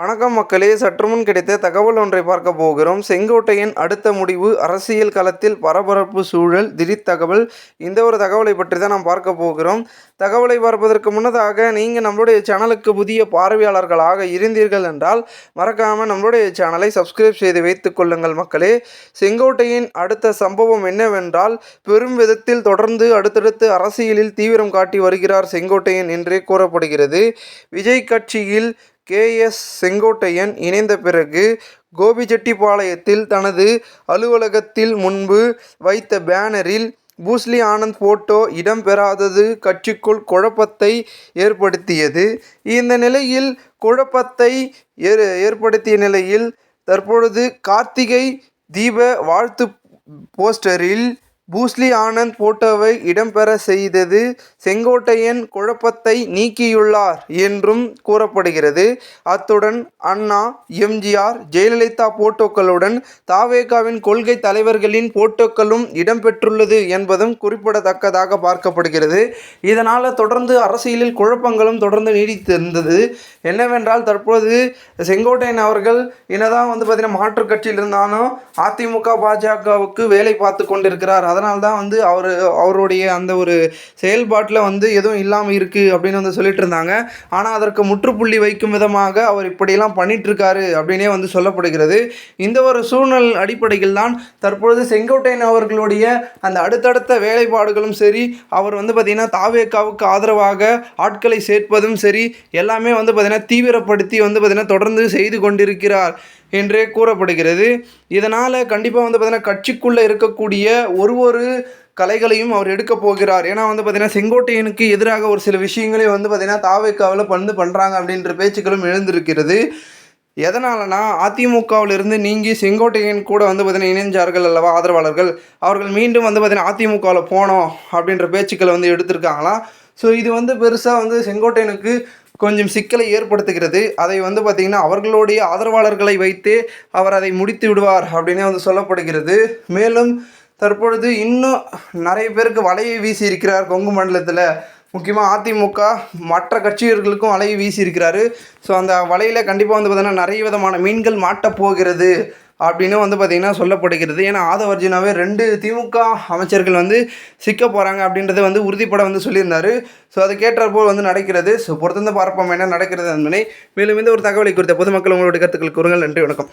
வணக்கம் மக்களே சற்றுமுன் கிடைத்த தகவல் ஒன்றை பார்க்க போகிறோம். செங்கோட்டையின் அடுத்த முடிவு அரசியல் களத்தில் பரபரப்பு சூழல் திடீர் தகவல் இந்த ஒரு தகவலை பற்றி தான் நாம் பார்க்க போகிறோம். தகவலை பார்ப்பதற்கு முன்னதாக நீங்கள் நம்மளுடைய சேனலுக்கு புதிய பார்வையாளர்களாக இருந்தீர்கள் என்றால் மறக்காமல் நம்மளுடைய சேனலை சப்ஸ்கிரைப் செய்து வைத்துக் கொள்ளுங்கள் மக்களே. செங்கோட்டையின் அடுத்த சம்பவம் என்னவென்றால் பெரும் விதத்தில் தொடர்ந்து அடுத்தடுத்து அரசியலில் தீவிரம் காட்டி வருகிறார் செங்கோட்டையன் என்றே கூறப்படுகிறது. விஜய் கட்சியில் கே எஸ் செங்கோட்டையன் இணைந்த பிறகு கோபிச்செட்டிப்பாளையத்தில் தனது அலுவலகத்தில் முன்பு வைத்த பேனரில் பூஸ்லி ஆனந்த் போட்டோ இடம்பெறாதது கட்சிக்குள் குழப்பத்தை ஏற்படுத்தியது. இந்த நிலையில் குழப்பத்தை ஏற் ஏற்படுத்திய நிலையில் தற்பொழுது கார்த்திகை தீப வாழ்த்து போஸ்டரில் பூஸ்லி ஆனந்த் போட்டோவை இடம்பெற செய்தது செங்கோட்டையன் குழப்பத்தை நீக்கியுள்ளார் என்றும் கூறப்படுகிறது. அத்துடன் அண்ணா எம்ஜிஆர் ஜெயலலிதா போட்டோக்களுடன் தாவேகாவின் கொள்கை தலைவர்களின் போட்டோக்களும் இடம்பெற்றுள்ளது என்பதும் குறிப்பிடத்தக்கதாக பார்க்கப்படுகிறது. இதனால் தொடர்ந்து அரசியலில் குழப்பங்களும் தொடர்ந்து நீடித்திருந்தது. என்னவென்றால் தற்போது செங்கோட்டையன் அவர்கள் என்னதான் வந்து பார்த்தீங்கன்னா மாற்றுக் கட்சியில் இருந்தாலும் அதிமுக பாஜகவுக்கு வேலை பார்த்து கொண்டிருக்கிறார். அதனால தான் வந்து அவர் அவருடைய அந்த ஒரு செயல்பாட்டில் வந்து எதுவும் இல்லாமல் இருக்குது அப்படின்னு வந்து சொல்லிட்டு இருந்தாங்க. ஆனால் அதற்கு முற்றுப்புள்ளி வைக்கும் விதமாக அவர் இப்படியெல்லாம் பண்ணிட்டு அப்படின்னே வந்து சொல்லப்படுகிறது. இந்த ஒரு சூழ்நிலை அடிப்படையில் தான் தற்பொழுது செங்கோட்டையன் அவர்களுடைய அந்த அடுத்தடுத்த வேலைப்பாடுகளும் சரி அவர் வந்து பார்த்திங்கன்னா தாவேக்காவுக்கு ஆதரவாக ஆட்களை சேர்ப்பதும் சரி எல்லாமே வந்து பார்த்திங்கன்னா தீவிரப்படுத்தி வந்து பார்த்திங்கன்னா தொடர்ந்து செய்து கொண்டிருக்கிறார் என்றே கூறப்படுகிறது. இதனால் கண்டிப்பாக வந்து பார்த்திங்கன்னா கட்சிக்குள்ளே இருக்கக்கூடிய ஒரு ஒரு கலைகளையும் அவர் எடுக்க போகிறார். ஏன்னா வந்து பார்த்திங்கன்னா செங்கோட்டையனுக்கு எதிராக ஒரு சில விஷயங்களையும் வந்து பார்த்திங்கன்னா தாவேக்காவில் பண்ணு பண்ணுறாங்க அப்படின்ற பேச்சுக்களும் எழுந்திருக்கிறது. எதனாலனா அதிமுகவிலிருந்து நீங்கி செங்கோட்டையன் கூட வந்து பார்த்திங்கன்னா இணைஞ்சார்கள் அல்லவா ஆதரவாளர்கள்? அவர்கள் மீண்டும் வந்து பார்த்திங்கன்னா அதிமுகவில் போனோம் அப்படின்ற பேச்சுக்களை வந்து எடுத்திருக்காங்களாம் ஸோ இது வந்து பெருசாக வந்து செங்கோட்டையனுக்கு கொஞ்சம் சிக்கலை ஏற்படுத்துகிறது. அதை வந்து பார்த்திங்கன்னா அவர்களுடைய ஆதரவாளர்களை வைத்தே அவர் அதை முடித்து விடுவார் அப்படின்னே வந்து சொல்லப்படுகிறது. மேலும் தற்பொழுது இன்னும் நிறைய பேருக்கு வலையை வீசி இருக்கிறார் கொங்கு மண்டலத்தில். முக்கியமாக அதிமுக மற்ற கட்சியர்களுக்கும் வலையை வீசி இருக்கிறாரு. ஸோ அந்த வலையில் கண்டிப்பாக வந்து பார்த்திங்கன்னா நிறைய விதமான மீன்கள் மாட்டப் போகிறது. அப்படின்னு வந்து பார்த்திங்கன்னா சொல்லப்படுகிறது. ஏன்னா ஆதவர்ஜினாவே ரெண்டு திமுக அமைச்சர்கள் வந்து சிக்க போகிறாங்க அப்படின்றத வந்து உறுதிப்பட வந்து சொல்லியிருந்தார். ஸோ அது கேட்டாற்போல் வந்து நடக்கிறது. ஸோ பொறுத்திருந்து பார்ப்போம் என்ன நடக்கிறது என்பதை. மேலும் இந்த ஒரு தகவலை குறித்த பொதுமக்கள் உங்களுடைய கருத்துக்கள் கூறுங்கள். நன்றி வணக்கம்.